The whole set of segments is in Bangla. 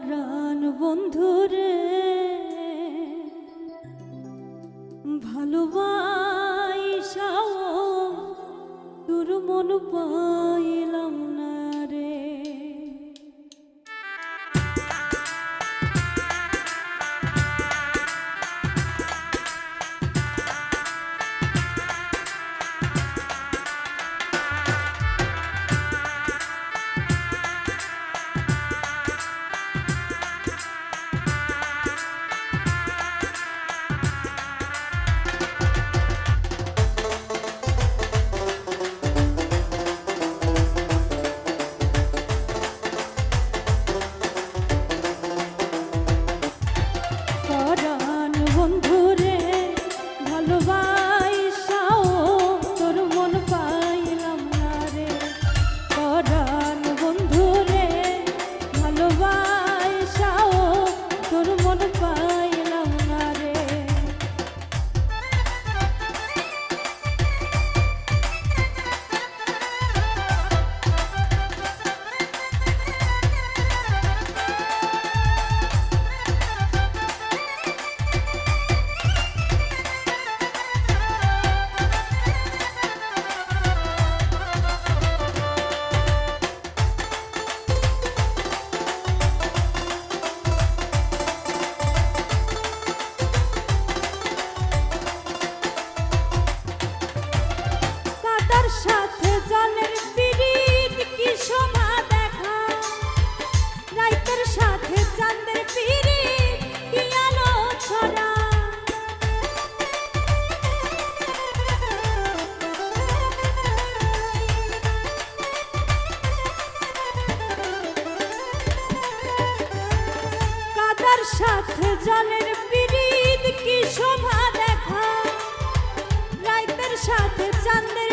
পরাণ বন্ধুরে ভালোবাস সাথে জলের পিড়িত কি শোভা দেখা? রাইতের সাথে চাঁদের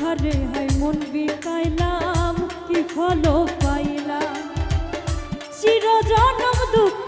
ঘরে হাই মন বিকাইলাম কি ফল পাইলাম। চিরজনম দুঃখ